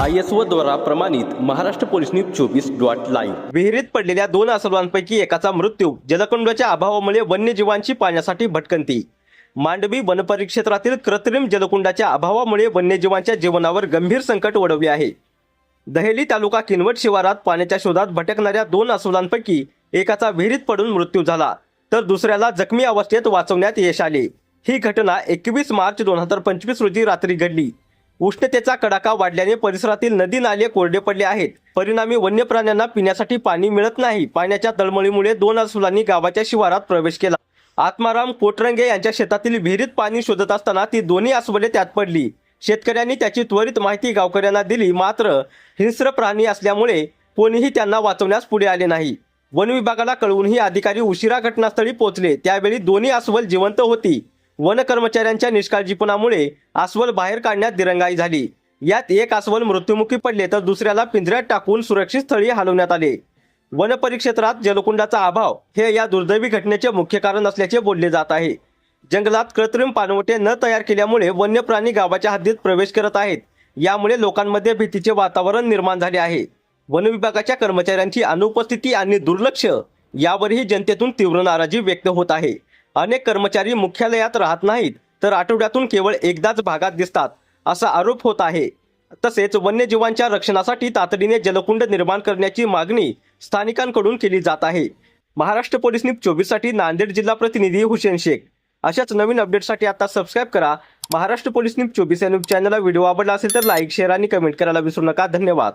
I S O द्वारा प्रमाणित Maharashtra police news चोवीस डॉट लाईव्ह. विहिरीत पडलेल्या दोन असलवांपैकी एकाचा मृत्यू जलकुंडाच्या अभावामुळे वन्यजीवांची पाण्यासाठी भटकंती. मांडवी वनपरिक्षेत्रातील कृत्रिम जलकुंडाच्या अभावामुळे वन्यजीवांच्या जीवनावर गंभीर संकट ओढवले आहे. दहेली तालुका किनवट शिवारात पाण्याच्या शोधात भटकणाऱ्या दोन अस्वलांपैकी एकाचा विहिरीत पडून मृत्यू झाला तर दुसऱ्याला जखमी अवस्थेत वाचवण्यात यश आले. ही घटना एकवीस मार्च दोन हजार पंचवीस रोजी रात्री घडली. उष्णतेचा कडाका वाढल्याने परिसरातील नदी नाले कोरडे पडले आहेत. परिणामी वन्य प्राण्यांना पिण्यासाठी पाणी मिळत नाही. पाण्याच्या तळमळीमुळे दोन असुलांनी गावाच्या शिवारात प्रवेश केला. आत्माराम कोटरंगे यांच्या शेतातील विहिरीत पाणी शोधत असताना ती दोन्ही अस्वले त्यात पडली. शेतकऱ्यांनी त्याची त्वरित माहिती गावकऱ्यांना दिली. मात्र हिंस्र प्राणी असल्यामुळे कोणीही त्यांना वाचवण्यास पुढे आले नाही. वन विभागाला कळवूनही अधिकारी उशिरा घटनास्थळी पोहोचले. त्यावेळी दोन्ही अस्वल जिवंत होती. वन कर्मचाऱ्यांच्या निष्काळजीपणामुळे अस्वल बाहेर काढण्यात दिरंगाई झाली. यात एक अस्वल मृत्युमुखी पडले तर दुसऱ्याला पिंजऱ्यात टाकून सुरक्षित स्थळी हलवण्यात आले. वन परिक्षेत्रात जलकुंडाचा अभाव हे या दुर्दैवी घटनेचे मुख्य कारण असल्याचे बोलले जात आहे. जंगलात कृत्रिम पानवटे न तयार केल्यामुळे वन्य प्राणी गावाच्या हद्दीत प्रवेश करत आहेत. यामुळे लोकांमध्ये भीतीचे वातावरण निर्माण झाले आहे. वन विभागाच्या कर्मचाऱ्यांची अनुपस्थिती आणि दुर्लक्ष यावरही जनतेतून तीव्र नाराजी व्यक्त होत आहे. अनेक कर्मचारी मुख्यालयात राहत नाहीत तर आठवड्यातून केवळ एकदाच भागात दिसतात असा आरोप होत आहे. तसेच वन्यजीवांच्या रक्षणासाठी तातडीने जलकुंड निर्माण करण्याची मागणी स्थानिकांकडून केली जात आहे. महाराष्ट्र पोलीस न्यूज चोवीससाठी नांदेड जिल्हा प्रतिनिधी हुसेन शेख. अशाच नवीन अपडेटसाठी आता सबस्क्राईब करा. महाराष्ट्र पोलीस न्यूज चोवीस या न्यूज चॅनलला व्हिडिओ आवडला असेल तर लाईक शेअर आणि कमेंट करायला विसरू नका. धन्यवाद.